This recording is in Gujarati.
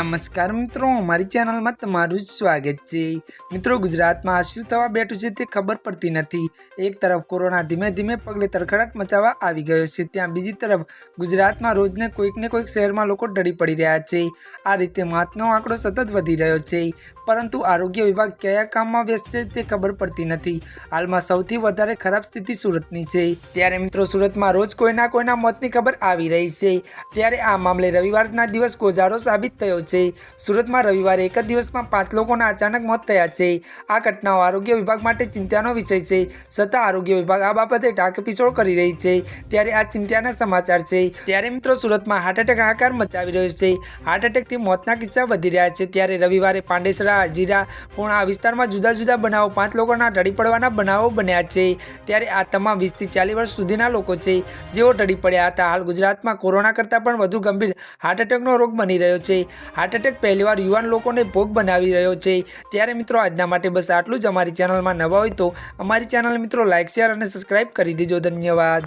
નમસ્કાર મિત્રો, અમારી ચેનલમાં તમારું સ્વાગત છે. મિત્રો, ગુજરાતમાં શું થવા બેઠું છે તે ખબર પડતી નથી. એક તરફ કોરોના ધીમે ધીમે પગલે તરખડાટ મચાવવા આવી ગયો છે, ત્યાં બીજી તરફ ગુજરાતમાં રોજને કોઈક ને કોઈક શહેરમાં લોકો ડરી પડી રહ્યા છે. આ રીતે મોતનો આંકડો સતત વધી રહ્યો છે. પરંતુ આરોગ્ય વિભાગ કયા કામમાં વ્યસ્ત છે તે ખબર પડતી નથી. હાલમાં સૌથી વધારે ખરાબ સ્થિતિ સુરતની છે. ત્યારે મિત્રો, સુરતમાં રોજ કોઈના કોઈના મોતની ખબર આવી રહી છે. ત્યારે આ મામલે રવિવારના દિવસ ગોજારો સાબિત થયો છે સુરતમાં રવિવારે એક જ દિવસમાં પાંચ લોકોના અચાનક મોત થયા છે. આ ઘટનાઓ આરોગ્ય વિભાગ માટે ચિંતાનો વિષય છે. છતાં આરોગ્ય વિભાગ આ બાબતે ટાંકપીછોડ કરી રહી છે. ત્યારે આ ચિંતાના સમાચાર છે. ત્યારે મિત્રો સુરતમાં હાર્ટ એટેક હાહાકાર મચાવી રહ્યો છે. હાર્ટ એટેકથી મોતના કિસ્સા વધી રહ્યા છે. ત્યારે રવિવારે પાંડેસરા, હજીરા આ વિસ્તારમાં જુદા જુદા બનાવો પાંચ લોકોના ઢળી પડવાના બનાવો બન્યા છે. ત્યારે આ તમામ વીસથી ચાલીસ વર્ષ સુધીના લોકો છે. જેઓ ઢળી પડ્યા હતા. હાલ ગુજરાતમાં કોરોના કરતાં પણ વધુ ગંભીર હાર્ટ એટેકનો રોગ બની રહ્યો છે. હાર્ટ એટેક પહેલીવાર યુવાન લોકોને ભોગ બનાવી રહ્યો છે. ત્યારે મિત્રો, આજના માટે બસ આટલું જ. અમારી ચેનલમાં નવા હોય તો અમારી ચેનલ મિત્રો લાઇક શેર અને સબસ્ક્રાઇબ કરી દેજો. ધન્યવાદ.